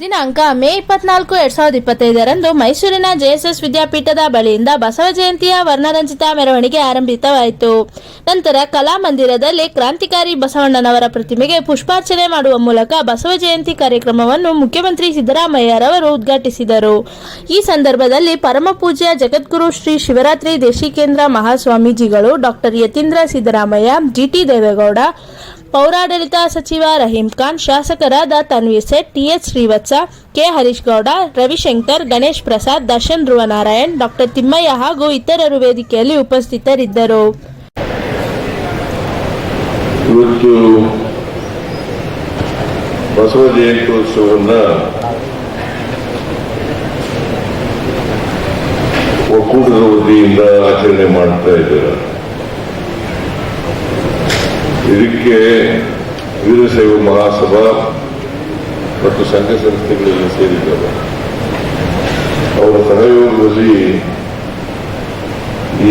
ದಿನಾಂಕ ಮೇ ಇಪ್ಪತ್ನಾಲ್ಕು ಎರಡ್ ಸಾವಿರದ ಇಪ್ಪತ್ತೈದರಂದು ಮೈಸೂರಿನ ಜೆಎಸ್ಎಸ್ ವಿದ್ಯಾಪೀಠದ ಬಳಿಯಿಂದ ಬಸವ ಜಯಂತಿಯ ವರ್ಣರಂಜಿತ ಮೆರವಣಿಗೆ ಆರಂಭಿತವಾಯಿತು. ನಂತರ ಕಲಾಮಂದಿರದಲ್ಲಿ ಕ್ರಾಂತಿಕಾರಿ ಬಸವಣ್ಣನವರ ಪ್ರತಿಮೆಗೆ ಪುಷ್ಪಾರ್ಚನೆ ಮಾಡುವ ಮೂಲಕ ಬಸವ ಜಯಂತಿ ಕಾರ್ಯಕ್ರಮವನ್ನು ಮುಖ್ಯಮಂತ್ರಿ ಸಿದ್ದರಾಮಯ್ಯರವರು ಉದ್ಘಾಟಿಸಿದರು. ಈ ಸಂದರ್ಭದಲ್ಲಿ ಪರಮ ಪೂಜ್ಯ ಜಗದ್ಗುರು ಶ್ರೀ ಶಿವರಾತ್ರಿ ದೇಶಿಕೇಂದ್ರ ಮಹಾಸ್ವಾಮೀಜಿಗಳು ಡಾಕ್ಟರ್ ಯತೀಂದ್ರ ಸಿದ್ದರಾಮಯ್ಯ ಜಿಟಿ ದೇವೇಗೌಡ ಪೌರಾಡಳಿತ ಸಚಿವ ರಹೀಂ ಖಾನ್, ಶಾಸಕರಾದ Tanveer Sait TH Srivatsa, K Harish Gowda Ravishankar, Ganesh Prasad, Darshan Dhruvanarayan, doctor Thimmaiah ಹಾಗೂ ಇತರರು ವೇದಿಕೆಯಲ್ಲಿ ಉಪಸ್ಥಿತರಿದ್ದರು. ಬಸವ ಒಕ್ಕೂಟದ ವತಿಯಿಂದ ಆಚರಣೆ ಮಾಡ್ತಾ ಇದ್ದಾರೆ ಇದಕ್ಕೆ ವೀರಶೈವ ಮಹಾಸಭಾ ಮತ್ತು ಸಂಘ ಸಂಸ್ಥೆಗಳೆಲ್ಲ ಸೇರಿದ್ದಾರೆ. ಅವರ ಸಹಯೋಗದಲ್ಲಿ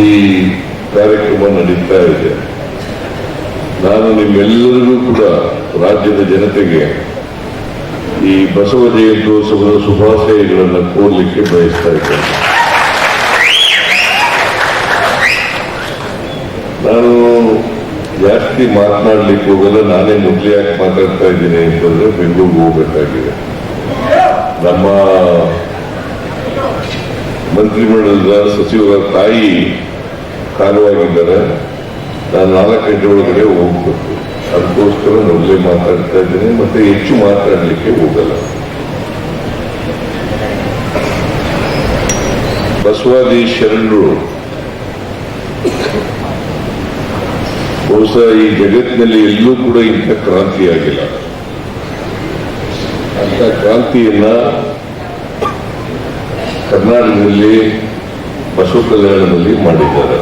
ಈ ಕಾರ್ಯಕ್ರಮ ನಡೀತಾ ಇದೆ. ನಾನು ನಿಮ್ಮೆಲ್ಲರಿಗೂ ಕೂಡ ರಾಜ್ಯದ ಜನತೆಗೆ ಈ ಬಸವ ಜಯಂತ್ಯೋತ್ಸವದ ಶುಭಾಶಯಗಳನ್ನು ಕೋರ್ಲಿಕ್ಕೆ ಬಯಸ್ತಾ ಇದ್ದೇನೆ ನಾನು ಜಾಸ್ತಿ ಮಾತನಾಡ್ಲಿಕ್ಕೆ ಹೋಗಲ್ಲ ನಾನೇ ಮೊದಲು ಯಾಕೆ ಮಾತಾಡ್ತಾ ಇದ್ದೀನಿ ಅಂತಂದ್ರೆ ಬೆಂಗಳೂರಿಗೆ ಹೋಗ್ಬೇಕಾಗಿದೆ. ನಮ್ಮ ಮಂತ್ರಿಮಂಡಲದ ಸಚಿವರ ತಾಯಿ ಕಾಲವಾಗಿದ್ದಾರೆ. ನಾನು ನಾಲ್ಕು ಗಂಟೆ ಒಳಗಡೆ ಹೋಗ್ಬೇಕು. ಅದಕ್ಕೋಸ್ಕರ ಮೊದಲೇ ಮಾತಾಡ್ತಾ ಇದ್ದೀನಿ, ಮತ್ತೆ ಹೆಚ್ಚು ಮಾತಾಡಲಿಕ್ಕೆ ಹೋಗಲ್ಲ. ಬಸವಾದಿ ಶರಣರು ಬಹುಶಃ ಈ ಜಗತ್ತಿನಲ್ಲಿ ಎಲ್ಲೂ ಕೂಡ ಇಂಥ ಕ್ರಾಂತಿ ಆಗಿಲ್ಲ. ಅಂತ ಕ್ರಾಂತಿಯನ್ನ ಕರ್ನಾಟಕದಲ್ಲಿ ಪಶು ಕಲ್ಯಾಣದಲ್ಲಿ ಮಾಡಿದ್ದಾರೆ.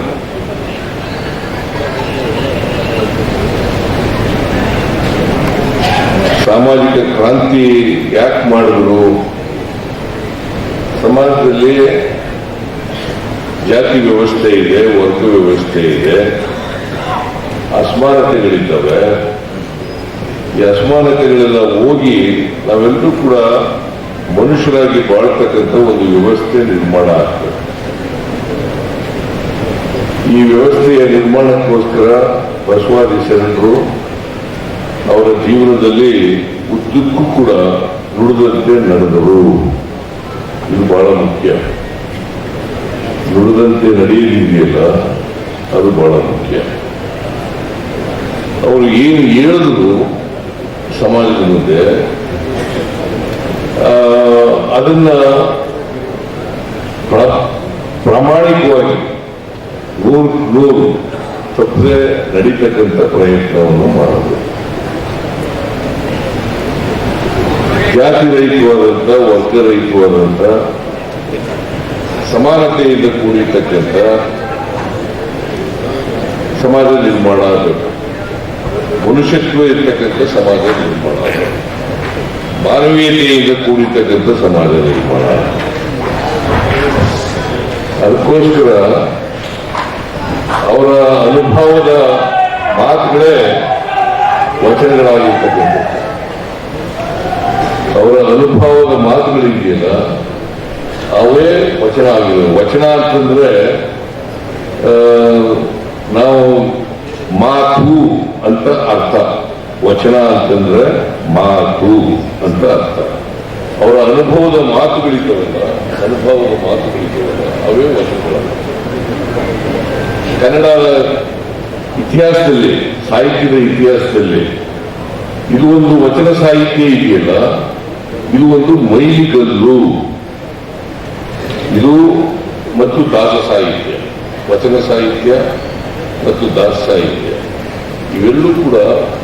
ಸಾಮಾಜಿಕ ಕ್ರಾಂತಿ ಯಾಕೆ ಮಾಡಿದ್ರು? ಸಮಾಜದಲ್ಲಿ ಜಾತಿ ವ್ಯವಸ್ಥೆ ಇದೆ, ವರ್ಗ ವ್ಯವಸ್ಥೆ ಇದೆ. ಅಸಮಾನತೆಗಳಿದ್ದಾವೆ. ಈ ಅಸಮಾನತೆಗಳೆಲ್ಲ ಹೋಗಿ ನಾವೆಲ್ಲರೂ ಕೂಡ ಮನುಷ್ಯರಾಗಿ ಬಾಳ್ತಕ್ಕಂಥ ಒಂದು ವ್ಯವಸ್ಥೆ ನಿರ್ಮಾಣ ಆಗ್ತದೆ. ಈ ವ್ಯವಸ್ಥೆಯ ನಿರ್ಮಾಣಕ್ಕೋಸ್ಕರ ಬಸವಾದಿ ಶರಣರು ಅವರ ಜೀವನದಲ್ಲಿ ಉದ್ದಕ್ಕೂ ಕೂಡ ನುಡಿದಂತೆ ನಡೆದರು. ಇದು ಬಹಳ ಮುಖ್ಯ. ನುಡಿದಂತೆ ನಡೆಯಲಿದೆಯಲ್ಲ, ಅದು ಬಹಳ ಮುಖ್ಯ. ಅವರು ಏನು ಹೇಳಿದ್ರು ಸಮಾಜದ ಮುಂದೆ ಅದನ್ನ ಪ್ರ- ಪ್ರಾಮಾಣಿಕವಾಗಿ ನೂರು ನೂರು ತಪ್ಪದೆ ನಡೀತಕ್ಕಂಥ ಪ್ರಯತ್ನವನ್ನು ಮಾಡೋದು. ಜಾತಿ ರಹಿತವಾದಂಥ ವರ್ಗ ರಹಿತವಾದಂಥ ಸಮಾನತೆಯಿಂದ ಕೂಡಿರ್ತಕ್ಕಂಥ ಸಮಾಜ ನಿರ್ಮಾಣ ಆಗಬೇಕು. ಮನುಷ್ಯತ್ವ ಇರ್ತಕ್ಕಂಥ ಸಮಾಜ ನಿರ್ಮಾಣ. ಮಾನವೀಯತೆಯಿಂದ ಕೂಡಿರ್ತಕ್ಕಂಥ ಸಮಾಜ ನಿರ್ಮಾಣ. ಅದಕ್ಕೋಸ್ಕರ ಅವರ ಅನುಭವದ ಮಾತುಗಳೇ ವಚನಗಳಾಗಿರ್ತಕ್ಕಂಥ ಅವರ ಅನುಭವದ ಮಾತುಗಳಿದೆಯಲ್ಲ ಅವೇ ವಚನ ಆಗಿವೆ. ವಚನ ಅಂತಂದ್ರೆ ನಾವು ಮಾತು ಅಂತ ಅರ್ಥ. ವಚನ ಅಂತಂದ್ರೆ ಮಾತು ಅಂತ ಅರ್ಥ. ಅವರ ಅನುಭವದ ಮಾತುಗಳಿದ್ದಾವಲ್ಲ ಅನುಭವದ ಮಾತುಗಳಿದ್ದಾವಲ್ಲ, ಅವೇ ವಚನಗಳು. ಕನ್ನಡದ ಇತಿಹಾಸದಲ್ಲಿ, ಸಾಹಿತ್ಯದ ಇತಿಹಾಸದಲ್ಲಿ ಇದು ಒಂದು ವಚನ ಸಾಹಿತ್ಯ ಇದೆಯಲ್ಲ, ಇದು ಒಂದು ಮೈಲಿಗಲ್ಲು. ಇದು ಮತ್ತು ದಾಸ ಸಾಹಿತ್ಯ. ವಚನ ಸಾಹಿತ್ಯ ಮತ್ತು ಸಾಹಿತ್ಯ ಇವೆಲ್ಲೂ ಕೂಡ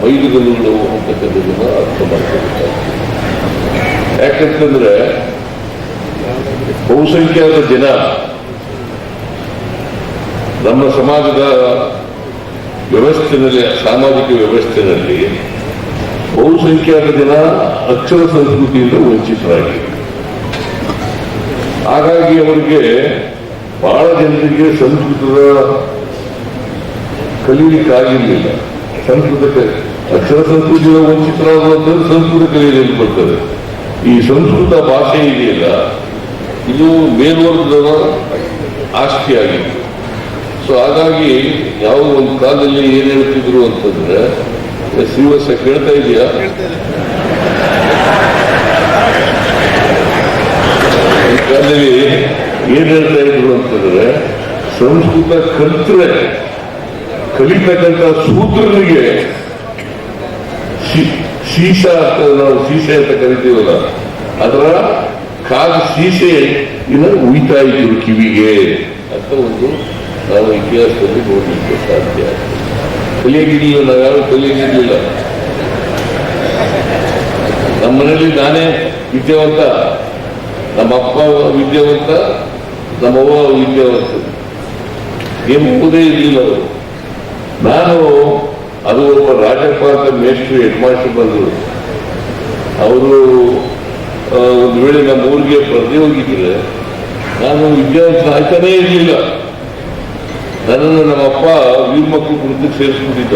ಮೈಲಿಗಲ್ಲುಗಳು ಅಂತಕ್ಕಂಥದ್ದನ್ನ ಅರ್ಥ ಮಾಡ್ಕೊಬೇಕಾಗ್ತದೆ ಯಾಕಂತಂದ್ರೆ ಬಹುಸಂಖ್ಯಾತ ಜನ ನಮ್ಮ ಸಮಾಜದ ವ್ಯವಸ್ಥೆನಲ್ಲಿ, ಸಾಮಾಜಿಕ ವ್ಯವಸ್ಥೆಯಲ್ಲಿ ಬಹುಸಂಖ್ಯಾತ ಜನ ಅಕ್ಷರ ಸಂಸ್ಕೃತಿಯಿಂದ ವಂಚಿತರಾಗಿದ್ದಾರೆ. ಹಾಗಾಗಿ ಅವರಿಗೆ ಬಹಳ ಜನರಿಗೆ ಸಂಸ್ಕೃತದ ಕಲೀಲಿಕ್ಕಾಗಿರ್ಲಿಲ್ಲ. ಸಂಸ್ಕೃತ ಅಕ್ಷರ ಸಂಸ್ಕೃತಿಯ ವಂಚಿತರಾಗುವಂಥದ್ದು ಸಂಸ್ಕೃತ ಕಲಿಯಲಿಕ್ಕೆ ಬರ್ತದೆ ಈ ಸಂಸ್ಕೃತ ಭಾಷೆ ಇದೆಯಲ್ಲ, ಇದು ಮೇಲ್ವರ್ಗದ ಆಸ್ತಿಯಾಗಿತ್ತು ಸೊ ಹಾಗಾಗಿ ಯಾವ ಒಂದು ಕಾಲದಲ್ಲಿ ಏನ್ ಹೇಳ್ತಿದ್ರು ಅಂತಂದ್ರೆ ಶ್ರೀವತ್ಸ ಕೇಳ್ತಾ ಇದೆಯಾ ಈ ಕಾಲದಲ್ಲಿ ಏನ್ ಹೇಳ್ತಾ ಇದ್ರು ಅಂತಂದ್ರೆ, ಸಂಸ್ಕೃತ ಕಲ್ತ್ರೆ ಕಲಿತಕ್ಕಂಥ ಸೂತ್ರನಿಗೆ ಶೀಶ ಅಂತ ನಾವು ಸೀಸೆ ಅಂತ ಕರಿತೀವಲ್ಲ, ಅದರ ಕಾಲ ಶೀಶೆ ಇನ್ನು ಉಳಿತಾಯ ಇದ್ರು ಕಿವಿಗೆ ಅಂತ ಒಂದು ನಾವು ಇತಿಹಾಸದಲ್ಲಿ ನೋಡಲಿಕ್ಕೆ ಸಾಧ್ಯ. ಕಲಿಯಾಗಿರ್ಲಿಲ್ಲ ನಾವು ಯಾರು ಕಲಿಯಾಗಿರ್ಲಿಲ್ಲ ನಮ್ಮ ಮನೇಲಿ ನಾನೇ ವಿದ್ಯಾವಂತ, ನಮ್ಮ ಅಪ್ಪ ವಿದ್ಯಾವಂತ ನಮ್ಮವ್ವ ವಿದ್ಯಾವಂತ. ಏನು ಇರಲಿಲ್ಲ ಅವರು. ನಾನು, ಅದು ಒಬ್ಬ ರಾಜಪ್ಪ ಅಂತ ಮೇಷ್ಟ್ರು ಹೆಡ್ ಮಾಸ್ಟರ್ ಬಂದರು. ಅವರು ಒಂದು ವೇಳೆ ನಮ್ಮ ಊರಿಗೆ ಪ್ರತಿ ಹೋಗಿದ್ರೆ, ನಾನು ವಿದ್ಯಾರ್ಥಿ ಆಯ್ತಾನೇ ಇರಲಿಲ್ಲ. ನನ್ನನ್ನು ನಮ್ಮ ಅಪ್ಪ ವೀರ್ ಮಕ್ಕಳು ಕುರಿತಕ್ಕೆ ಸೇರಿಸ್ಬಿಟ್ಟಿದ್ದ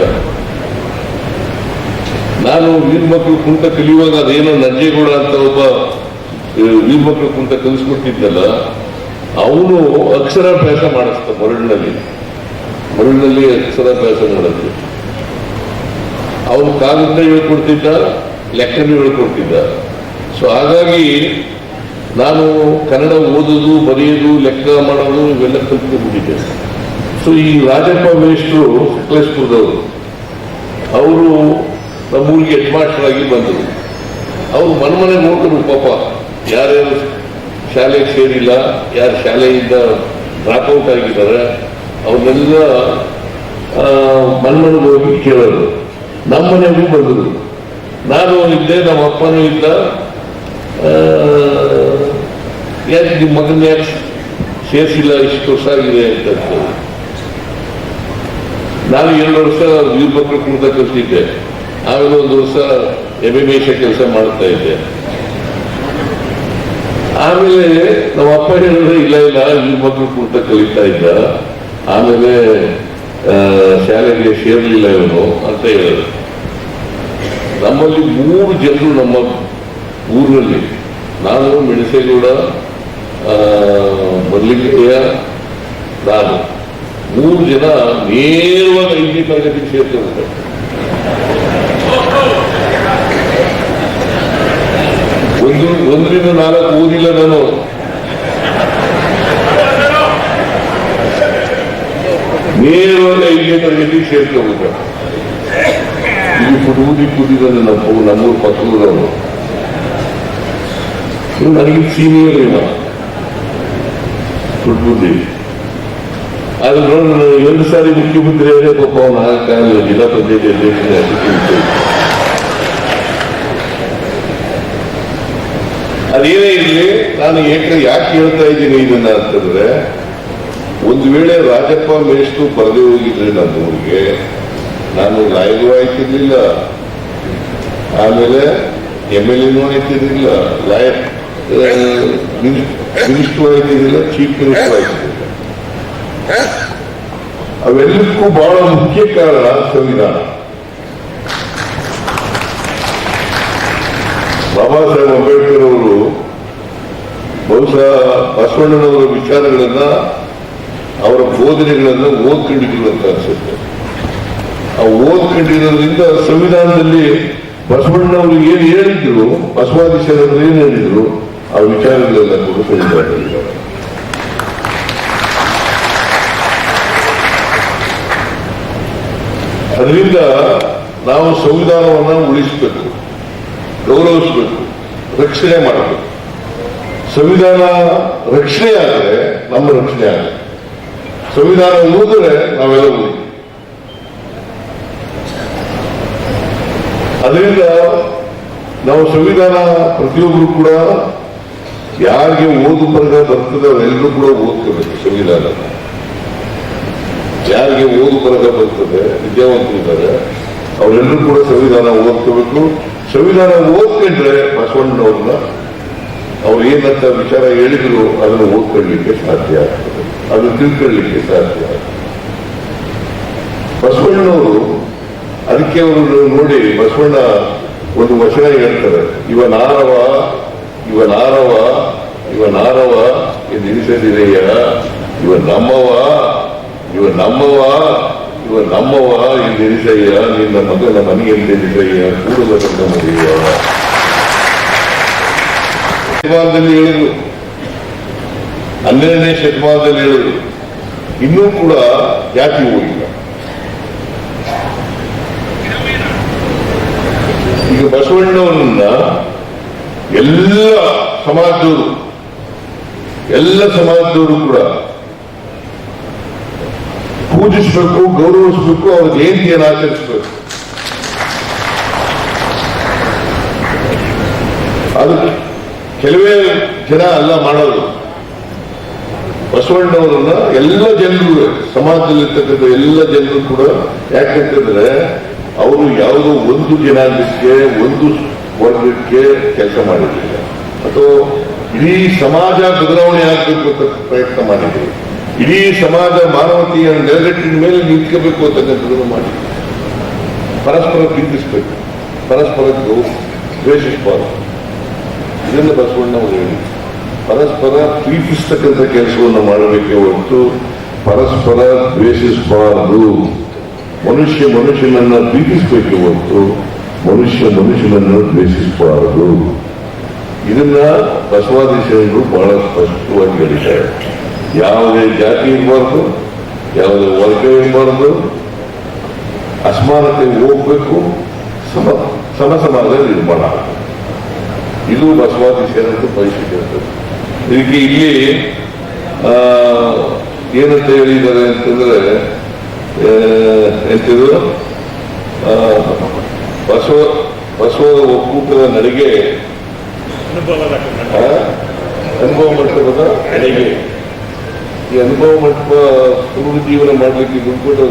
ನಾನು ವೀರ್ ಮಕ್ಕಳು ಕುಣಿತ ಕಲಿಯುವಾಗ ಅದೇನೋ ನಂಜೇಗೌಡ ಅಂತ ಒಬ್ಬ ವೀರ್ ಮಕ್ಕಳು ಕುಣಿತ ಕಲಿಸ್ಬಿಟ್ಟಿದ್ದಲ್ಲ ಅವನು ಅಕ್ಷರಾಭ್ಯಾಸ ಮಾಡಿಸ್ತ ಮರಳಿನಲ್ಲಿ. ಮರಳಿನಲ್ಲಿ ಅಕ್ಷರಾಭ್ಯಾಸ ಮಾಡೋದು. ಅವನು ಕಾಗದ ಹೇಳ್ಕೊಡ್ತಿದ್ದ ಲೆಕ್ಕನ ಹೇಳ್ಕೊಡ್ತಿದ್ದ ಸೊ ಹಾಗಾಗಿ ನಾನು ಕನ್ನಡ ಓದೋದು, ಬರೆಯೋದು, ಲೆಕ್ಕ ಮಾಡೋದು ಇವೆಲ್ಲ ಕಲ್ತ್ಕೊಂಡ್ಬಿಟ್ಟಿದ್ದೆ. ಸೊ ಈ ರಾಜಪ್ಪ ಮೇಷ್ಟ್ರು ಸಕಲೇಶ್ಪುರದವರು. ಅವರು ನಮ್ಮೂರಿಗೆ ಹೆಡ್ ಮಾಸ್ಟರ್ ಆಗಿ ಬಂದರು. ಅವರು ಮನೆ ನೋಡಿದ್ರು ಪಾಪ. ಯಾರ್ಯಾರು ಶಾಲೆಗೆ ಸೇರಿಲ್ಲ, ಯಾರು ಶಾಲೆಯಿಂದ ಡ್ರಾಪ್ ಔಟ್ ಆಗಿದ್ದಾರೆ ಅವ್ರನ್ನೆಲ್ಲ ಮನೆ ಮನೆಗೆ ಹೋಗಿ ಕೇಳೋರು. ನಮ್ಮನೆಗೂ ಬಂದರು ನಾನು ಇದ್ದೆ, ನಮ್ಮ ಅಪ್ಪನೂ ಇದ್ದ ಯಾಕೆ ನಿಮ್ಮ ಮಗನ ಯಾಕೆ ಸೇರಿಸಿಲ್ಲ, ಇಷ್ಟು ವರ್ಷ ಆಗಿದೆ ಅಂತ. ನಾನು ಎರಡು ವರ್ಷ ವೀರಭದ್ರ ಮಕ್ಕಳು ಕುಣಿತ ಕಲಿತಿದ್ದೆ. ಆಮೇಲೆ ಒಂದು ವರ್ಷ ಎಂ ಕೆಲಸ ಮಾಡ್ತಾ ಇದ್ದೆ. ಆಮೇಲೆ ನಮ್ಮ ಅಪ್ಪ ಹೇಳಿದ್ರೆ, ಇಲ್ಲ ಇಲ್ಲ ವೀರಭದ್ರ ಕುಣಿತ ಕಲಿತಾ ಇದ್ದ. ಆಮೇಲೆ ಶಾಲೆಗೆ ಸೇರ್ಲಿಲ್ಲ ಇವನು ಅಂತ ಹೇಳಿದ್ರು. ನಮ್ಮಲ್ಲಿ ಮೂರು ಜನರು ನಮ್ಮ ಊರಿನಲ್ಲಿ ನಾನು ಮೆಣಸೇಗೌಡ ಆ, ಮಲ್ಲಿಗೆಯ ನಾನು. ಮೂರು ಜನ ನೇರವಾಗಿ ಐದನೇ ತರಗತಿಗೆ ಸೇರ್ತಾರೆ ಒಂದು ಒಂದರಿಂದ ನಾಲ್ಕು ಓದಿಲ್ಲ ನಾನು. ನೇರವಾಗಿ ಐದನೇ ತರಗತಿ ಸೇರ್ಕೋಬೇಕು ಇಲ್ಲಿ ಕುಟುಂಬಿ ಕೂತಿದ್ದಾನೆ ನಮ್ಮ ನಮ್ಮೂರು ಇವ್ನು ನನಗೆ ಸೀನಿಯರ್ ಇಲ್ಲ ಕುಟುಂಬಿ ಆದ್ರೆ ಎರಡು ಸಾರಿ ಮುಖ್ಯಮಂತ್ರಿ ಅದೇ ಪಾಪ ಅವನು ಆಗಕ್ಕಾಗಲ್ಲ ಜಿಲ್ಲಾ ಪಂಚಾಯತಿ ಅಧ್ಯಕ್ಷ ಅದೇನೇ ಇರಲಿ, ನಾನು ಏಕೆ ಯಾಕೆ ಹೇಳ್ತಾ ಇದ್ದೀನಿ ಇದನ್ನ ಅಂತಂದ್ರೆ ಒಂದು ವೇಳೆ ರಾಜಪ್ಪ ಮೇಷ್ಟು ಬರದೇ ಹೋಗಿದ್ರೆ ನನ್ನ ಊರಿಗೆ ನಾನು ಲಾಯರು ಆಯ್ತಿರ್ಲಿಲ್ಲ. ಆಮೇಲೆ ಎಂ ಎಲ್ ಎನೂ ಆಯ್ತಿರ್ಲಿಲ್ಲ ಲಾಯಕ್ ಮಿನಿಸ್ಟರ್ ಆಯ್ತಿರ್ಲಿಲ್ಲ, ಚೀಫ್ ಮಿನಿಸ್ಟರ್ ಆಯ್ತಿರ್ಲಿಲ್ಲ. ಅವೆಲ್ಲಕ್ಕೂ ಬಹಳ ಮುಖ್ಯ ಕಾರಣ ಸಂವಿಧಾನ. ಬಾಬಾ ಸಾಹೇಬ್ ಅಂಬೇಡ್ಕರ್ ಅವರು ಬಹುಶಃ ಬಸವಣ್ಣನವರ ವಿಚಾರಗಳನ್ನ ಅವರ ಬೋಧನೆಗಳನ್ನು ಓದ್ಕೊಂಡಿದ್ರು ಅಂತ ಅನ್ಸುತ್ತೆ. ಆ ಓದ್ಕೊಂಡಿರೋದ್ರಿಂದ ಸಂವಿಧಾನದಲ್ಲಿ ಬಸವಣ್ಣವರು ಏನು ಹೇಳಿದ್ರು ಬಸವಾದಿಶರವರು ಏನು ಹೇಳಿದ್ರು, ಆ ವಿಚಾರಗಳೆಲ್ಲ ಕೂಡ ಅದರಿಂದ ನಾವು ಸಂವಿಧಾನವನ್ನ ಉಳಿಸಬೇಕು, ಗೌರವಿಸಬೇಕು, ರಕ್ಷಣೆ ಮಾಡಬೇಕು. ಸಂವಿಧಾನ ರಕ್ಷಣೆ ಆದರೆ ನಮ್ಮ ರಕ್ಷಣೆ ಆಗುತ್ತೆ. ಸಂವಿಧಾನ ಓದಿದ್ರೆ ನಾವೆಲ್ಲ ಅದರಿಂದ ನಾವು ಸಂವಿಧಾನ ಪ್ರತಿಯೊಬ್ಬರು ಕೂಡ ಯಾರಿಗೆ ಓದು ಬರಗ ಬರ್ತದೆ ಅವರೆಲ್ಲರೂ ಕೂಡ ಓದ್ಕೋಬೇಕು ಸಂವಿಧಾನ. ಯಾರಿಗೆ ಓದು ಬರಗ ಬರ್ತದೆ ವಿದ್ಯಾವಂತರಿದ್ದಾರೆ ಅವರೆಲ್ಲರೂ ಕೂಡ ಸಂವಿಧಾನ ಓದ್ಕೋಬೇಕು. ಸಂವಿಧಾನ ಓದ್ಕೊಂಡ್ರೆ ಬಸವಣ್ಣವ್ರನ್ನ ಅವ್ರು ಏನಂತ ವಿಚಾರ ಹೇಳಿದ್ರು ಅದನ್ನು ಓದ್ಕೊಳ್ಳಿಕ್ಕೆ ಸಾಧ್ಯ ಆಗ್ತದೆ. ಅದನ್ನು ತಿಳ್ಕೊಳ್ಳಿಕ್ಕೆ ಸಾಧ್ಯ. ಬಸವಣ್ಣವರು ಅದಕ್ಕೆ ಅವರು ನೋಡಿ, ಬಸವಣ್ಣ ಒಂದು ವಚನ ಹೇಳ್ತಾರೆ. ಇವ ನಾರವ ಇವ ನಾರವ ಇವ ನಾರವ ಎಂದು ಎನಿಸದಿದೆಯ ಇವ ನಮ್ಮವ ಇವ ನಮ್ಮವ ಇವ ನಮ್ಮವ ಎಂದು ಎನಿಸಯ್ಯ ನಿನ್ನ ಮಗನ ಮನೆಯಲ್ಲಿ ಎನಿಸಯ್ಯ ಕೂಡಲ ಹೇಳಿದ್ರು. ಹನ್ನೆರಡನೇ ಶತಮಾನದಲ್ಲಿ ಹೇಳಿದ್ರು. ಇನ್ನೂ ಕೂಡ ಜಾತಿ ಹೋಗಿಲ್ಲ? ಈಗ ಬಸವಣ್ಣವರನ್ನ ಎಲ್ಲ ಸಮಾಜದವರು ಎಲ್ಲ ಸಮಾಜದವರು ಕೂಡ ಪೂಜಿಸಬೇಕು, ಗೌರವಿಸಬೇಕು ಅವ್ರ ಜಯಂತಿಯನ್ನು ಆಚರಿಸಬೇಕು. ಅದು ಕೆಲವೇ ಜನ ಅಲ್ಲ ಮಾಡೋದು. ಬಸವಣ್ಣವರನ್ನ ಎಲ್ಲ ಜನರು, ಸಮಾಜದಲ್ಲಿರ್ತಕ್ಕಂಥ ಎಲ್ಲ ಜನರು ಕೂಡ ಯಾಕಂತಂದ್ರೆ ಅವರು ಯಾವುದೋ ಒಂದು ಜನಾಂಗಕ್ಕೆ, ಒಂದು ವರ್ಗಕ್ಕೆ ಕೆಲಸ ಮಾಡಿರಲಿಲ್ಲ ಅಥವಾ ಇಡೀ ಸಮಾಜ ಬದಲಾವಣೆ ಆಗಬೇಕು ಅಂತ ಪ್ರಯತ್ನ ಮಾಡಿದ್ರು. ಇಡೀ ಸಮಾಜ ಮಾನವತೆಯ ನೆಲೆಗಟ್ಟಿನ ಮೇಲೆ ನಿಂತ್ಕೋಬೇಕು ಅಂತಕ್ಕಂಥದ್ದನ್ನು ಮಾಡಿದ್ರು. ಪರಸ್ಪರ ಪ್ರೀತಿಸಬೇಕು ಪರಸ್ಪರ ದ್ವೇಷಿಸಬಾರದು. ಇದನ್ನು ಬಸವಣ್ಣವರು ಹೇಳಿ ಪರಸ್ಪರ ಪ್ರೀತಿಸ್ತಕ್ಕಂಥ ಕೆಲಸವನ್ನು ಮಾಡಬೇಕೆ ಹೊರತು ಪರಸ್ಪರ ದ್ವೇಷಿಸಬಾರದು. ಮನುಷ್ಯ ಮನುಷ್ಯನನ್ನ ಪ್ರೀತಿಸಬೇಕೆ ಹೊರತು ಮನುಷ್ಯ ಮನುಷ್ಯನನ್ನು ದ್ವೇಷಿಸಬಾರದು. ಇದನ್ನ ಬಸವಾದೀಶರು ಬಹಳ ಸ್ಪಷ್ಟವಾಗಿ ಹೇಳಿದ್ದಾರೆ. ಯಾವುದೇ ಜಾತಿ ಇರಬಾರ್ದು, ಯಾವುದೇ ವರ್ಗ ಇರಬಾರ್ದು. ಅಸಮಾನತೆ ಹೋಗ್ಬೇಕು, ಸಮ ಸಮ, ಸಮಾಜದಲ್ಲಿ ನಿರ್ಮಾಣ ಇದು ಬಸವಾದಿ ಪರಿಸ್ಥಿತಿ ಬಯಸಿದೆ ಇದಕ್ಕೆ ಇಲ್ಲಿ ಆ, ಏನಂತ ಹೇಳಿದ್ದಾರೆ ಅಂತಂದ್ರೆ ಎಂತಿದ್ರು? ಬಸವ ಬಸವ ಒಕ್ಕೂಟದ ನಡಿಗೆ. ಅನುಭವ ಮಂಟಪದ ನಡಿಗೆ. ಈ ಅನುಭವ ಮಂಟಪ ಪುನರುಜ್ಜೀವನ ಮಾಡಲಿಕ್ಕೆ ದುಡ್ಡು.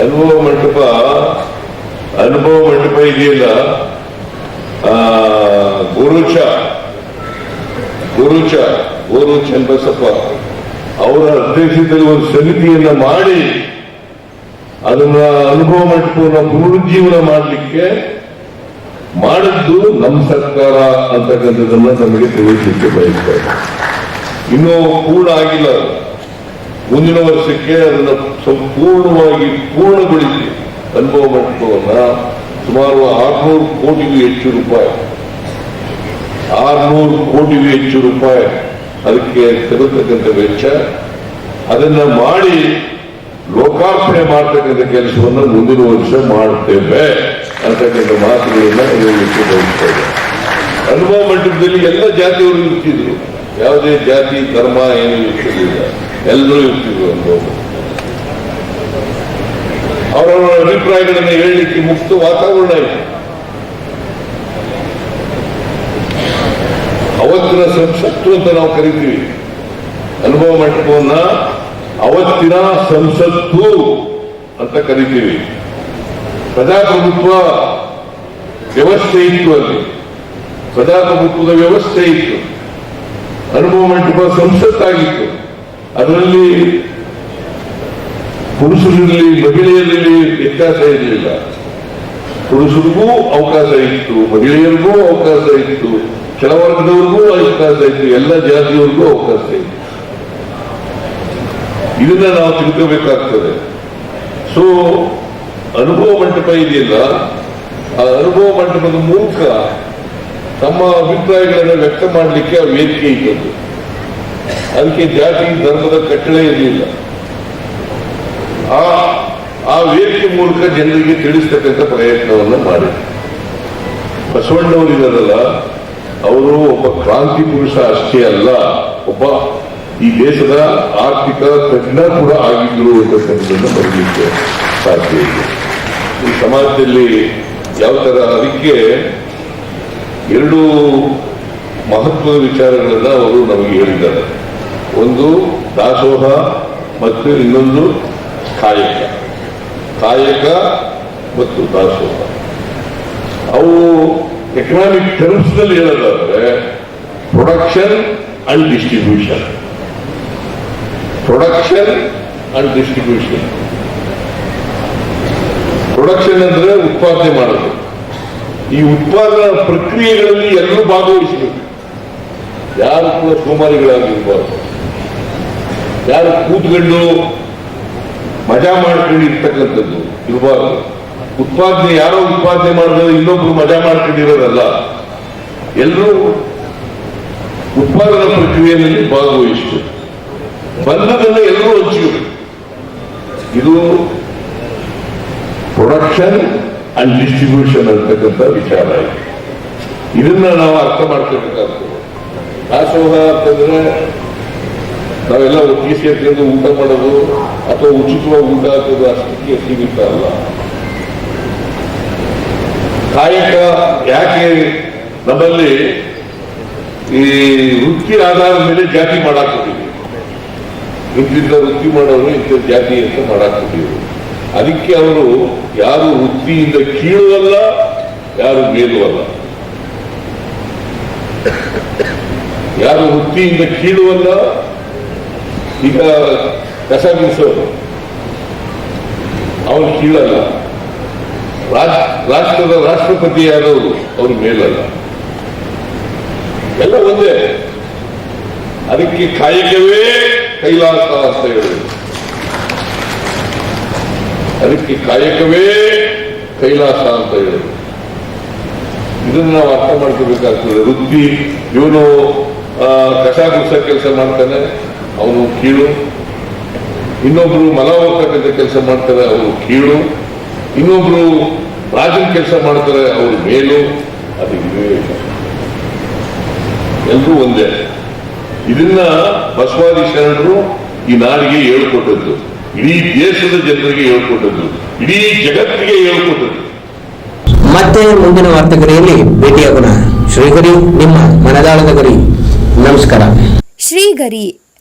ಅನುಭವ ಮಂಟಪ ಅನುಭವ ಮಂಟಪ ಇದೆಯಲ್ಲ? ಗುರುಚ ಗುರುಚ ಗೋರು ಚನ್ನಬಸಪ್ಪ ಅವರ ಅಧ್ಯಕ್ಷತೆಯಲ್ಲಿ ಒಂದು ಸಮಿತಿಯನ್ನ ಮಾಡಿ ಅದನ್ನ ಅನುಭವ ಮಾಡಿಕೊಂಡು ಪುನರುಜ್ಜೀವನ ಮಾಡಲಿಕ್ಕೆ ಮಾಡಿದ್ದು ನಮ್ಮ ಸರ್ಕಾರ ಅಂತಕ್ಕಂಥದ್ದನ್ನ ನಮಗೆ ತಿಳಿಸಲಿಕ್ಕೆ ಬಯಸ್ತಾರೆ ಇನ್ನೂ ಪೂರ್ಣ ಆಗಿಲ್ಲ. ಮುಂದಿನ ವರ್ಷಕ್ಕೆ ಅದನ್ನು ಸಂಪೂರ್ಣವಾಗಿ ಪೂರ್ಣಗೊಳಿಸಿ ಅನುಭವ ಮಂಟಪವನ್ನ ಸುಮಾರು ಆರ್ನೂರು ಕೋಟಿಗೂ ಹೆಚ್ಚು ರೂಪಾಯಿ. ಆರ್ನೂರು ಕೋಟಿಗೂ ಹೆಚ್ಚು ರೂಪಾಯಿ ಅದಕ್ಕೆ ತರತಕ್ಕಂಥ ವೆಚ್ಚ. ಅದನ್ನ ಮಾಡಿ ಲೋಕಾರ್ಪಣೆ ಮಾಡ್ತಕ್ಕಂಥ ಕೆಲಸವನ್ನು ಮುಂದಿನ ವರ್ಷ ಮಾಡ್ತೇವೆ ಅಂತಕ್ಕಂಥ ಮಾತುಗಳನ್ನ ಹೇಳಲಿಕ್ಕೆ ಬಯಸ್ತೇವೆ ಅನುಭವ ಮಂಟಪದಲ್ಲಿ ಎಲ್ಲ ಜಾತಿಯವರು ಇರ್ತಿದ್ರು. ಯಾವುದೇ ಜಾತಿ, ಧರ್ಮ, ಏನು ಇರ್ತಿರ್ಲಿಲ್ಲ. ಎಲ್ಲರೂ ಇರ್ತಿದ್ರು ಅನುಭವ ಅವರವರ ಅಭಿಪ್ರಾಯಗಳನ್ನು ಹೇಳಲಿಕ್ಕೆ ಮುಕ್ತ ವಾತಾವರಣ ಇದೆ. ಅವತ್ತಿನ ಸಂಸತ್ತು ಅಂತ ನಾವು ಕರಿತೀವಿ. ಅನುಭವ ಮಂಟಪವನ್ನ ಅವತ್ತಿನ ಸಂಸತ್ತು ಅಂತ ಕರಿತೀವಿ. ಪ್ರಜಾಪ್ರಭುತ್ವ ವ್ಯವಸ್ಥೆ ಇತ್ತು ಅಲ್ಲಿ. ಪ್ರಜಾಪ್ರಭುತ್ವದ ವ್ಯವಸ್ಥೆ ಇತ್ತು. ಅನುಭವ ಮಂಟಪ ಸಂಸತ್ತಾಗಿತ್ತು ಅದರಲ್ಲಿ ಪುರುಷರಲ್ಲಿ ಮಹಿಳೆಯರಲ್ಲಿ ವ್ಯತ್ಯಾಸ ಇರಲಿಲ್ಲ ಪುರುಷರಿಗೂ ಅವಕಾಶ ಇತ್ತು, ಮಹಿಳೆಯರಿಗೂ ಅವಕಾಶ ಇತ್ತು ಕೆಲವರ್ಗದವರಿಗೂ ಅವಕಾಶ ಇತ್ತು, ಎಲ್ಲ ಜಾತಿಯವರಿಗೂ ಅವಕಾಶ ಇತ್ತು. ಇದನ್ನ ನಾವು ತಿಳ್ಕೋಬೇಕಾಗ್ತದೆ. ಸೊ ಅನುಭವ ಮಂಟಪ ಇದೆಯಲ್ಲ, ಆ ಅನುಭವ ಮಂಟಪದ ಮೂಲಕ ತಮ್ಮ ಅಭಿಪ್ರಾಯಗಳನ್ನು ವ್ಯಕ್ತ ಮಾಡಲಿಕ್ಕೆ ಆ ವೇದಿಕೆ ಇದ್ದದ್ದು. ಅದಕ್ಕೆ ಜಾತಿ, ಧರ್ಮದ ಕಟ್ಟಳೆ ಇರಲಿಲ್ಲ. ಆ ಆ ವೇದಿಕೆ ಮೂಲಕ ಜನರಿಗೆ ತಿಳಿಸ್ತಕ್ಕಂಥ ಪ್ರಯತ್ನವನ್ನು ಮಾಡಿ ಬಸವಣ್ಣವರಿದಾರಲ್ಲ ಅವರು ಒಬ್ಬ ಕ್ರಾಂತಿ ಪುರುಷ ಅಷ್ಟೇ ಅಲ್ಲ, ಒಬ್ಬ ಈ ದೇಶದ ಆರ್ಥಿಕ ತಜ್ಞ ಕೂಡ ಆಗಿದ್ರು ಅಂತಕ್ಕಂಥದ್ದನ್ನು ಬರಲಿಕ್ಕೆ ಸಾಧ್ಯ ಇದೆ. ಈ ಸಮಾಜದಲ್ಲಿ ಯಾವ ತರ ಅದಕ್ಕೆ ಎರಡು ಮಹತ್ವದ ವಿಚಾರಗಳನ್ನ ಅವರು ನಮಗೆ ಹೇಳಿದ್ದಾರೆ. ಒಂದು ದಾಸೋಹ ಮತ್ತು ಇನ್ನೊಂದು ಕಾಯಕ. ಕಾಯಕ ಮತ್ತು ದಾಸೋಹ. ಅವು ಎಕನಾಮಿಕ್ ಟರ್ಮ್ಸ್ನಲ್ಲಿ ಹೇಳೋದಾದ್ರೆ production and distribution production and distribution production ಅಂದ್ರೆ ಉತ್ಪಾದನೆ ಮಾಡೋದು. ಈ ಉತ್ಪಾದನಾ ಪ್ರಕ್ರಿಯೆಗಳಲ್ಲಿ ಎಲ್ಲರೂ ಭಾಗವಹಿಸಬೇಕು. ಯಾರು ಕೂಡ ಸೋಮಾರಿಗಳಾಗಿರ್ಬಾರ್ದು. ಯಾರು ಕೂತ್ಕೊಂಡು ಮಜಾ ಮಾಡ್ಕೊಂಡು ಇರ್ತಕ್ಕಂಥದ್ದು. ಇರಬಾರ್ದು ಉತ್ಪಾದನೆ, ಯಾರೋ ಉತ್ಪಾದನೆ ಮಾಡಿದ್ರೆ ಇನ್ನೊಬ್ರು ಮಜಾ ಮಾಡ್ಕೊಂಡಿರೋದಲ್ಲ ಎಲ್ಲರೂ ಉತ್ಪಾದನಾ ಪ್ರಕ್ರಿಯೆಯಲ್ಲಿ ಭಾಗವಹಿಸಬೇಕು. ಬಂದದನ್ನು ಎಲ್ಲರೂ ಹಂಚಬೇಕು ಇದು ಪ್ರೊಡಕ್ಷನ್ ಅಂಡ್ ಡಿಸ್ಟ್ರಿಬ್ಯೂಷನ್ ಅಂತಕ್ಕಂಥ ವಿಚಾರ ಇದೆ. ಇದನ್ನ ನಾವು ಅರ್ಥ ಮಾಡ್ಕೋಬೇಕಾಗ್ತದೆ ದಾಸೋಹ ಅಂತಂದ್ರೆ ನಾವೆಲ್ಲ ಒಟ್ಟಿಗೆ ಸೇರ್ಕೊಂಡು ಊಟ ಮಾಡೋದು ಅಥವಾ ಉಚಿತವಾಗಿ ಊಟ ಹಾಕೋದು ಅಷ್ಟಕ್ಕೆ ಸೀಮಿತ ಅಲ್ಲ. ಕಾಯಕ ಯಾಕೆ ನಮ್ಮಲ್ಲಿ ಈ ವೃತ್ತಿ ಆಧಾರದ ಮೇಲೆ ಜಾತಿ ಮಾಡಾಕ್ತಿದ್ದೀವಿ ಇಂತಿಂತ ವೃತ್ತಿ ಮಾಡೋರು ಇಂಥ ಜಾತಿ ಅಂತ ಮಾಡಾಕ್ತಿದ್ದೀವಿ ಅದಕ್ಕೆ ಅವರು ಯಾರು ವೃತ್ತಿಯಿಂದ ಕೀಳುವಲ್ಲ, ಯಾರು ಮೇಲುವಲ್ಲ. ಯಾರು ವೃತ್ತಿಯಿಂದ ಕೀಳುವಲ್ಲ ಈಗ ಕಸ ಬೀಸೋರು ಅವನು ಕೀಳಲ್ಲ. ರಾಷ್ಟ್ರದ ರಾಷ್ಟ್ರಪತಿ ಯಾರು? ಅವರು ಮೇಲಲ್ಲ. ಎಲ್ಲ ಒಂದೇ. ಅದಕ್ಕೆ ಕಾಯಕವೇ ಕೈಲಾಸ ಅಂತ ಹೇಳಿ. ಅದಕ್ಕೆ ಕಾಯಕವೇ ಕೈಲಾಸ ಅಂತ ಹೇಳಿ. ಇದನ್ನ ನಾವು ಅರ್ಥ ಮಾಡ್ಕೋಬೇಕಾಗ್ತದೆ. ವೃತ್ತಿ ಇವನು ಕಸ ಗುಡ್ಸ ಕೆಲಸ ಮಾಡ್ತಾನೆ. ಅವನು ಕೀಳು. ಇನ್ನೊಬ್ರು ಮಲ ಹೋಗ್ತಕ್ಕಂಥ ಕೆಲಸ ಮಾಡ್ತಾರೆ ಅವರು ಕೀಳು. ಇನ್ನೊಬ್ರು ರಾಜನ ಕೆಲಸ ಮಾಡ್ತಾರೆ ಅವರು ಮೇಲು. ಅದು. ಎಲ್ರೂ ಒಂದೇ. ಇದನ್ನ ಬಸವಾದಿ ಶರಣರು ಈ ನಾಡಿಗೆ ಹೇಳ್ಕೊಟ್ಟದ್ದು. ಇಡೀ ದೇಶದ ಜನರಿಗೆ ಹೇಳ್ಕೊಟ್ಟದ್ದು. ಇಡೀ ಜಗತ್ತಿಗೆ ಹೇಳ್ಕೊಟ್ಟದ್ದು. ಮತ್ತೆ ಮುಂದಿನ ವಾರ್ತೆಗರಿಯಲ್ಲಿ ಭೇಟಿಯಾಗೋಣ. ಶ್ರೀಗರಿ ನಿಮ್ಮ ಮನದಾಳದ ಗರಿ. ನಮಸ್ಕಾರ. ಶ್ರೀಗರಿ